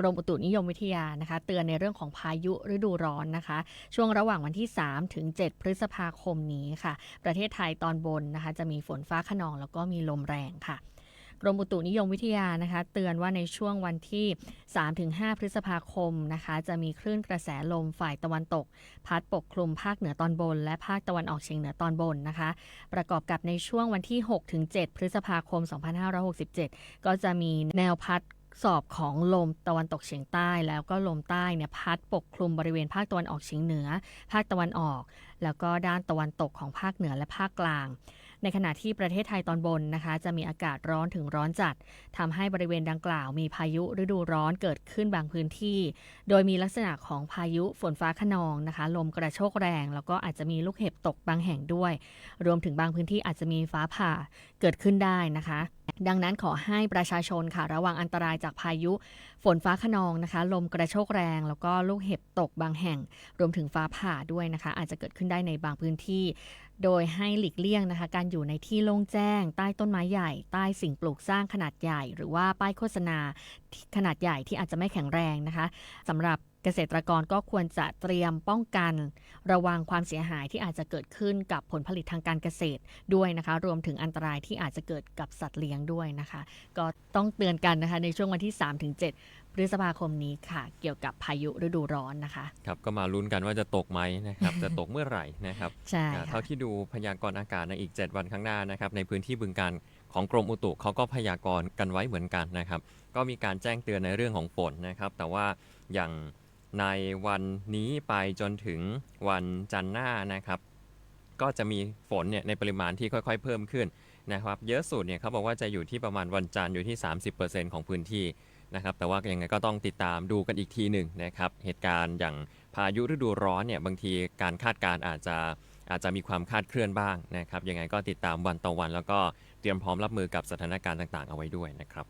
กรมอุตุนิยมวิทยานะคะ เตือนในเรื่องของพายุฤดูร้อนนะคะ ช่วงระหว่างวันที่ 3 ถึง 7 พฤษภาคมนี้ค่ะ ประเทศไทยตอนบนนะคะ จะมีฝนฟ้าขนองแล้วก็มีลมแรงค่ะกรมอุตุนิยมวิทยานะคะ เตือนว่าในช่วงวันที่ 3-5 พฤษภาคมนะคะ จะมีคลื่นกระแสลมฝ่ายตะวันตก พัดปกคลุมภาคเหนือตอนบน และภาคตะวันออกเฉียงเหนือตอนบนนะคะ ประกอบกับในช่วงวันที่ 6-7 พฤษภาคม 2567 ก็จะมีแนวพัด สอบของลมตะวันตกเฉียงใต้ แล้วก็ลมใต้เนี่ยพัดปกคลุมบริเวณภาคตะวันออกเฉียงเหนือ ภาคตะวันออก แล้วก็ด้านตะวันตกของภาคเหนือและภาคกลาง ในขณะที่ประเทศไทยตอนบนนะคะ จะมีอากาศร้อนถึงร้อนจัดทำให้บริเวณดังกล่าวมีพายุฤดูร้อนเกิดขึ้นบางพื้นที่ โดยมีลักษณะของพายุฝนฟ้าขนองนะคะ ลมกระโชกแรง แล้วก็อาจจะมีลูกเห็บตกบางแห่งด้วย รวมถึงบางพื้นที่อาจจะมีฟ้าผ่าเกิดขึ้นได้นะคะ ดังนั้นขอให้ประชาชนค่ะ ระวังอันตรายจากพายุ ฝนฟ้าขนองนะคะ ลมกระโชกแรง แล้วก็ลูกเห็บตกบางแห่ง รวมถึงฟ้าผ่าด้วยนะคะ อาจจะเกิดขึ้นได้ในบางพื้นที่ โดยให้หลีกเลี่ยงนะคะ การอยู่ในที่โล่งแจ้ง ใต้ต้นไม้ใหญ่ ใต้สิ่งปลูกสร้างขนาดใหญ่ หรือว่าป้ายโฆษณาขนาดใหญ่ที่อาจจะไม่แข็งแรงนะคะสำหรับ เกษตรกรก็ควรจะเตรียมป้องกัน ระวังความเสียหายที่อาจจะเกิดขึ้นกับผลผลิตทางการเกษตรด้วยนะคะ รวมถึงอันตรายที่อาจจะเกิดกับสัตว์เลี้ยงด้วยนะคะ ก็ต้องเตือนกันนะคะในช่วงวันที่ 3-7 พฤษภาคมนี้ค่ะ เกี่ยวกับพายุฤดูร้อนนะคะครับก็มาลุ้นกันว่าจะตกไหมนะครับจะตกเมื่อไหร่นะครับใช่อ่าค่ะเท่าที่ดูพยากรณ์อากาศในอีก 7 วันข้างหน้านะครับในพื้นที่บึงการของกรมอุตุเขาก็พยากรณ์กันไว้เหมือนกันนะครับ ก็มีการแจ้งเตือนในเรื่องของฝนนะครับ แต่ว่าอย่าง ในวันนี้ไปจนถึงวันจันทร์หน้านะครับ ก็จะมีฝนเนี่ยในปริมาณที่ค่อยๆ เพิ่มขึ้นนะครับ เยอะสุดเนี่ยเขาบอกว่าจะอยู่ที่ประมาณวันจันทร์อยู่ที่ 30%ของพื้นที่นะครับ แต่ว่ายังไงก็ต้องติดตามดูกันอีกทีหนึ่งนะครับ เหตุการณ์อย่างพายุฤดูร้อนเนี่ยบางทีการคาดการณ์อาจจะอาจจะมีความคาดเคลื่อนบ้างนะครับ ยังไงก็ติดตามวันต่อวัน แล้วก็เตรียมพร้อมรับมือกับสถานการณ์ต่างๆ เอาไว้ด้วยนะครับ